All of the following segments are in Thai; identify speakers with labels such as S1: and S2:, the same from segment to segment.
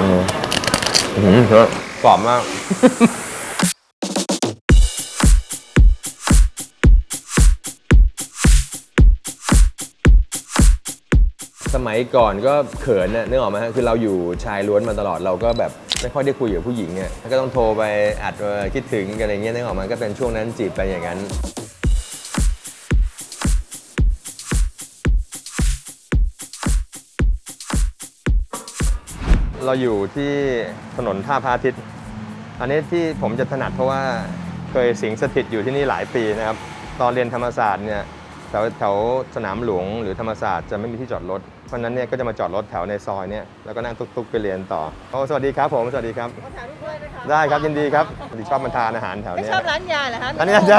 S1: อืมอื้อหือกรอบมาก สมัยก่อนก็เขินน่ะนึกออกไหมฮะคือเราอยู่ชายล้วนมาตลอดเราก็แบบไม่ค่อยได้คุยกับผู้หญิงเนี่ยก็ต้องโทรไปอัดว่าคิดถึงกันอะไรเงี้ยนึกออกมก็เป็นช่วงนั้นจีบไปอย่างนั้น เราอยู่ที่ถนนท่าพระอาทิตย์ อันนี้ที่ผมจะถนัดเพราะว่าเคยสิงสถิตอยู่ที่นี่หลายปีนะครับ ตอนเรียนธรรมศาสตร์เนี่ยแถวแถวสนามหลวงหรือธรรมศาสตร์จะไม่มีที่จอดรถ เพราะฉะนั้นเนี่ยก็จะมาจอดรถแถวในซอยเนี่ยแล้วก็นั่งตุ๊กๆไปเรียนต่อโอ้สวัสดีครับผมสวัสดีครับ
S2: ขอถ่ายรูปด้วยนะคะ
S1: ได้ครับยินดีครับพอดีชอบมาทานอาหารแถว
S2: ไม่
S1: เนี้ย
S2: ชอบร้านยาเหรอคะ
S1: ร้านยาจ้ะ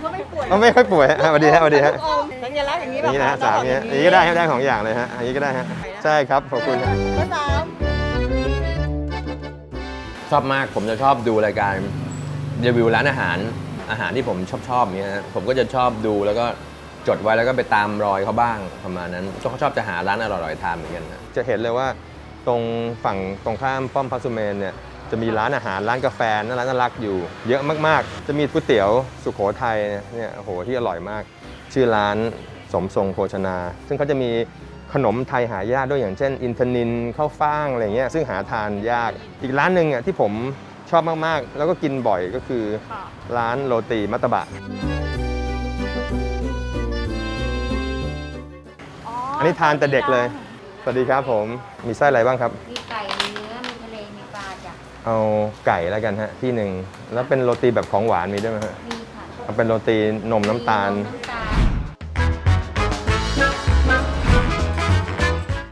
S2: เขาไม่ป่วย
S1: มันไม่ค่อยป่วยฮะสวัสดีฮะสวัสดีฮะ
S2: ลูกอมสัญลักษณ์อย่างนี้
S1: อย่างนี้นะฮะสามเนี้ยอย่างนี้ก็ได้ครับได้ของอย่างเลยฮะอย่างนี้ก็ได้ฮะใช่ครับขอบคุณครับ
S2: ข้อสาม
S1: ชอบมากผมจะชอบดูรายการรีวิวร้านอาหารอาหารที่ผมชอบชอบเนี้ยฮะผมก็จะชอบดูแล้วก็จดไว้แล้วก็ไปตามรอยเขาบ้างประมาณนั้นเขาชอบจะหาร้านอร่อยๆทานเหมือนกันนะจะเห็นเลยว่าตรงฝั่งตรงข้ามป้อมพระสุเมนเนี่ยจะมีร้านอาหารร้านกาแฟน่ารักน่ารักอยู่ เยอะมากๆ จะมีก๋วยเตี๋ยวสุโขทัยเนี่ยโอ้โหที่อร่อยมาก ชื่อร้านสมทรงโภชนา ซึ่งเขาจะมี ขนมไทยหายากด้วยอย่างเช่น อินทนินข้าวฟ่างอะไรเงี้ยซึ่งหาทานยาก อีกร้านหนึ่งอะที่ผมชอบมากๆ แล้วก็กินบ่อยก็คือ ร้านโรตีมัตตบะ อันนี้ทานแต่เด็กเลย สวัสดีครับผมมีไส้อะไรบ้างครับ
S3: มีไก่มีเนื้อ มีทะเล มีปลาจ้ะ
S1: เอาไก่แล้วกันฮะที่หนึ่งแล้วเป็นโรตีแบบของหวานมีด้วยไหมฮะ
S3: มีค่ะ
S1: เอาเป็นโรตีนมน้ำตาล
S3: มีนมน้ำ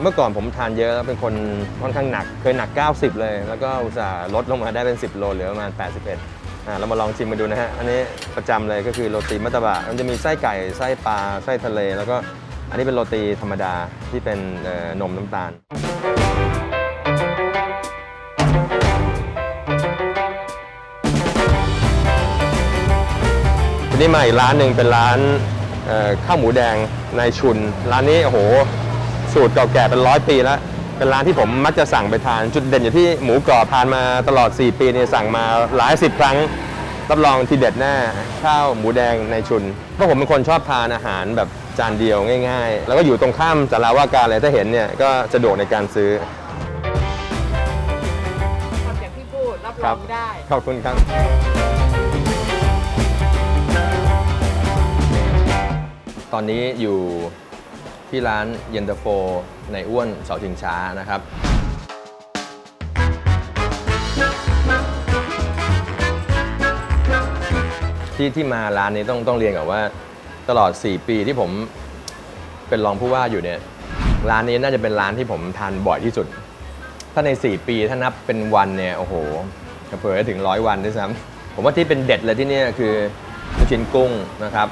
S1: เมื่อก่อนผมทานเยอะแล้วเป็นคนค่อนข้างหนัก เคยหนัก 90 เลย แล้วก็อุตส่าห์ลดลงมาได้เป็น 10 โลเหลือประมาณ 81อ่าเรามาลองชิมมาดูนะฮะ อันนี้ประจำเลยก็คือโรตีมัตตบะ มันจะมีไส้ไก่ ไส้ปลา ไส้ทะเล แล้วก็อันนี้เป็นโรตีธรรมดาที่เป็นนมน้ำตาลทีนี้มาอีกร้านหนึ่งเป็นร้านข้าวหมูแดงนายชุน ร้านนี้โอ้โห สูตรเก่าแก่เป็นร้อยปีแล้ว เป็นร้านที่ผมมักจะสั่งไปทาน จุดเด่นอยู่ที่หมูกรอบทานมาตลอด 4 ปีเนี่ยสั่งมาหลายสิบครั้ง รับรองทีเด็ดแน่ข้าวหมูแดงในชุน เพราะผมเป็นคนชอบทานอาหารแบบจานเดียวง่ายๆ แล้วก็อยู่ตรงข้ามสาราว่าการเลยถ้าเห็นเนี่ยก็สะดวกในการซื้อ
S2: ทำอย่างที่พูดรับร
S1: ครั
S2: อบงได้
S1: ขอบคุณครับตอนนี้อยู่ ที่ร้านเย็นตาโฟในอ้วนเสาชิงช้านะครับ ที่ที่มาร้านนี้ต้องต้องเรียนก่อนว่าตลอด 4 ปีที่ผมเป็นรองผู้ว่าอยู่เนี่ยร้านนี้น่าจะเป็นร้านที่ผมทานบ่อยที่สุด ถ้าใน 4 ปีถ้านับเป็นวันเนี่ยโอ้โหเผลอถึงร้อยวันด้วยซ้ำผมว่าที่เป็นเด็ดเลยที่นี่คือลูกชิ้นกุ้งนะครับ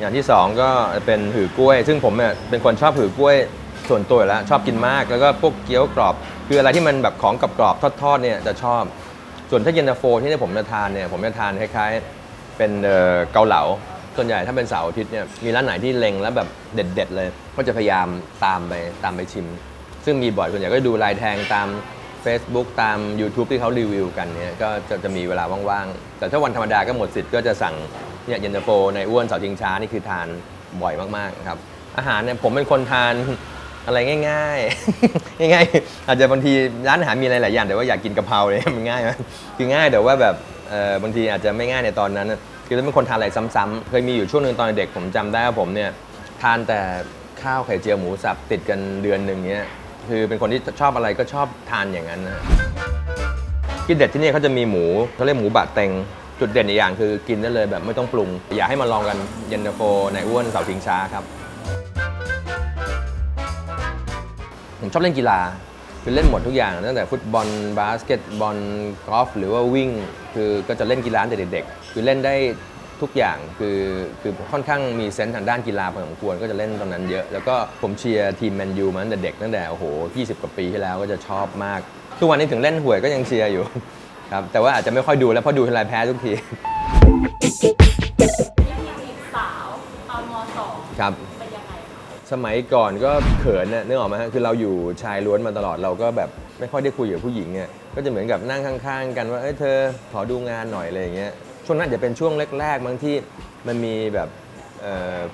S1: อย่างที่ 2 ก็เป็นหือกล้วย ซึ่งผมเนี่ยเป็นคนชอบหือกล้วยส่วนตัวอยู่แล้วชอบกินมากแล้วก็พวกเกี๊ยวกรอบ คืออะไรที่มันแบบของกรอบๆทอดๆเนี่ยจะชอบ ส่วนถ้าเย็นตาโฟที่เนี่ผมจะทานเนี่ยผมจะทานคล้ายๆเป็นเอ่อเกาเหลาส่วนใหญ่ถ้าเป็นเสาร์อาทิตย์เนี่ยมีร้านไหนที่เล็งแล้วแบบเด็ด ๆ เลย ก็จะพยายามตามไปตามไปชิม ซึ่งมีบ่อยส่วนใหญ่ก็ดูลายแทงตาม Facebook ตาม YouTube ที่เขารีวิวกันเนี่ยก็จะจะมีเวลาว่างๆ แต่ถ้าวันธรรมดาก็หมดสิทธิ์ก็จะสั่ง เนี่ยเย็นตาโฟในอ้วนเสาชิงช้านี่คือทานบ่อยมากๆครับ อาหารเนี่ยผมเป็นคนทานอะไรง่ายๆ ง่ายๆ อาจจะบางทีร้านอาหารมีอะไรหลายอย่างแต่ว่าอยากกินกะเพราเลยมันง่ายไหมคือง่ายแต่ว่าแบบเอ่อบางทีอาจจะไม่ง่ายในตอนนั้นคือเป็นคนทานอะไรซ้ำๆเคยมีอยู่ช่วงหนึ่งตอนเด็กผมจำได้ว่าผมเนี่ยทานแต่ข้าวไข่เจียวหมูสับติดกันเดือนหนึ่งเนี้ยคือเป็นคนที่ชอบอะไรก็ชอบทานอย่างนั้นนะที่เด็ดที่นี่เขาจะมีหมูเขาเรียกหมูบะเต็ง จุดเด่นอีกอย่างคือกินได้เลยแบบไม่ต้องปรุง อยากให้มาลองกันเย็นตาโฟในอ้วนเสาชิงช้าครับ ผมชอบเล่นกีฬาคือเล่นหมดทุกอย่างตั้งแต่ฟุตบอลบาสเกตบอลกอล์ฟหรือว่าวิ่ง คือก็จะเล่นกีฬาตั้งแต่เด็กๆคือเล่นได้ทุกอย่างคือคือค่อนข้างมีเซนส์ทางด้านกีฬาพอสมควรก็จะเล่นตอนนั้นเยอะ แล้วก็ผมเชียร์ทีมแมนยูมาตั้งแต่เด็กตั้งแต่โอ้โห 20 กว่าปีที่แล้วก็จะชอบมาก ทุกวันนี้ถึงเล่นหวยก็ยังเชียร์อยู่ ครับแต่ว่าอาจจะไม่ค่อยดูแล้วเพราะดูทีไรแพ้ทุกที
S4: สาวตอนมสอง
S1: ครับ
S4: เป็นยังไง
S1: สมัยก่อนก็เขินน่ะนึกออกไหมฮะคือเราอยู่ชายล้วนมาตลอดเราก็แบบไม่ค่อยได้คุยกับผู้หญิงอะก็จะเหมือนกับนั่งข้าง ๆ กันว่าเอ้ยเธอขอดูงานหน่อยอะไรอย่างเงี้ยช่วงนั้นอาจจะเป็นช่วงแรกๆบางที่มันมีแบบ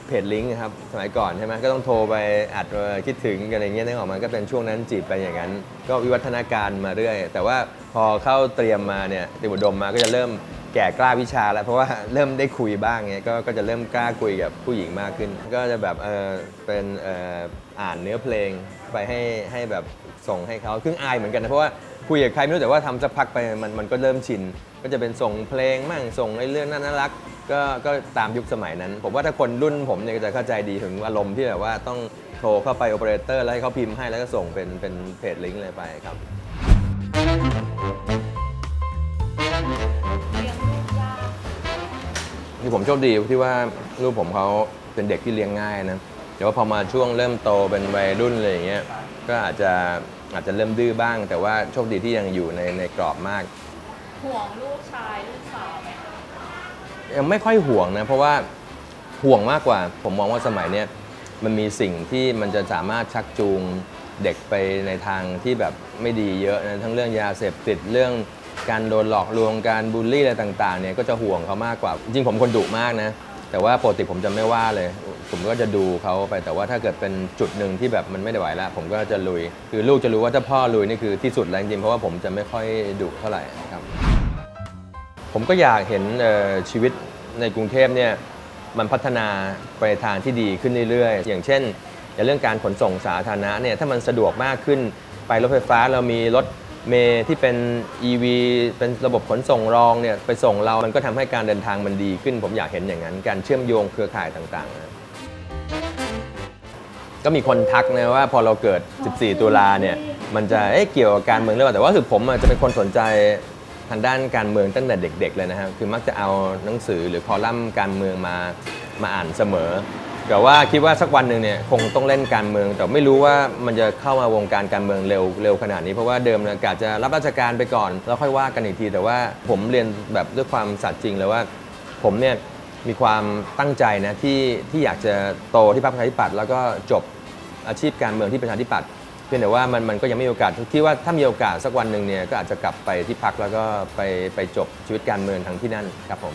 S1: เพจลิงก์ครับ สมัยก่อนใช่ไหมก็ต้องโทรไปอัดคิดถึงกันอะไรเงี้ยนึกออกมาก็เป็นช่วงนั้นจีบไปอย่างนั้น ก็วิวัฒนาการมาเรื่อย แต่ว่าพอเข้าเตรียมมาเนี่ยเตรียมอุดมมาก็จะเริ่มแก่กล้าวิชาแล้วเพราะว่าเริ่มได้คุยบ้างเงี้ยก็ก็จะเริ่มกล้าคุยกับผู้หญิงมากขึ้น ก็จะแบบเออเป็นอ่ออ่านเนื้อเพลงไปให้ให้แบบส่งให้เขาคึ่งอายเหมือนกันนะเพราะว่า คุยกับใครไม่รู้แต่ว่าทำสักพักไปมันมันก็เริ่มชิน ก็จะเป็นส่งเพลงมั่งส่งไอ้เรื่องน่ารักก็ก็ตามยุคสมัยนั้น ผมว่าถ้าคนรุ่นผมเนี่ยก็จะเข้าใจดีถึงอารมณ์ที่แบบว่าต้องโทรเข้าไปโอเปอเรเตอร์แล้วให้เขาพิมพ์ให้แล้วก็ส่งเป็นเป็นเพจลิงก์เลยไปครับ ที่ผมโชคดีที่ว่าลูกผมเขาเป็นเด็กที่เลี้ยงง่ายนะแต่ว่าพอมาช่วงเริ่มโตเป็นวัยรุ่นอะไรอย่างเงี้ยก็อาจจะ อาจจะเริ่มดื้อบ้าง แต่ว่าโชคดีที่ยังอยู่ในในกรอบมาก
S4: ห่วงลูกชายลูกสาวไหม
S1: ยังไม่ค่อยห่วงนะ เพราะว่าห่วงมากกว่า ผมมองว่าสมัยเนี้ยมันมีสิ่งที่มันจะสามารถชักจูงเด็กไปในทางที่แบบไม่ดีเยอะนะทั้งเรื่องยาเสพติดเรื่องการโดนหลอกลวงการบูลลี่อะไรต่างๆเนี่ยก็จะห่วงเขามากกว่า จริงๆผมคนดุมากนะ แต่ว่าปกติผมจะไม่ว่าเลย ผมก็จะดูเขาไปแต่ว่าถ้าเกิดเป็นจุดหนึ่งที่แบบมันไม่ได้ไหวแล้ว ผมก็จะลุย คือลูกจะรู้ว่าถ้าพ่อลุยนี่คือที่สุดแล้วจริงเพราะว่าผมจะไม่ค่อยดุเท่าไหร่ครับ ผมก็อยากเห็นชีวิตในกรุงเทพเนี่ยมันพัฒนาไปทางที่ดีขึ้นเรื่อยๆ อย่างเช่นอย่างเรื่องการขนส่งสาธารณะเนี่ยถ้ามันสะดวกมากขึ้นไปรถไฟฟ้าเรามีรถเมล์ที่เป็น EV เป็นระบบขนส่งรองเนี่ยไปส่งเรา มันก็ทำให้การเดินทางมันดีขึ้น ผมอยากเห็นอย่างนั้น การเชื่อมโยงเครือข่ายต่างๆนะ ก็มีคนทักนะว่าพอเราเกิด 14 ตุลาเนี่ย มันจะเอ๊ะเกี่ยวกับการเมืองหรือเปล่า แต่ว่าคือผมอะจะเป็นคนสนใจทางด้านการเมืองตั้งแต่เด็ก ๆ เลยนะครับ คือมักจะเอาหนังสือหรือคอลัมน์การเมืองมามาอ่านเสมอ แต่ว่าคิดว่าสักวันหนึ่งเนี่ยคงต้องเล่นการเมือง แต่ไม่รู้ว่ามันจะเข้ามาวงการการเมืองเร็วเร็วขนาดนี้ เพราะว่าเดิมเนี่ยกะจะรับราชการไปก่อน แล้วค่อยว่ากันอีกที แต่ว่าผมเรียนแบบด้วยความสัตย์จริงเลยว่า ผมเนี่ย มีความตั้งใจนะที่ที่อยากจะโตที่พรรคประชาธิปัตย์แล้วก็จบอาชีพการเมืองที่ประชาธิปัตย์เพียงแต่ว่ามันมันก็ยังไม่มีโอกาสคิดว่าถ้ามีโอกาสสักวันหนึ่งเนี่ยก็อาจจะกลับไปที่พักแล้วก็ไปไปจบชีวิตการเมืองทางที่นั่นครับผม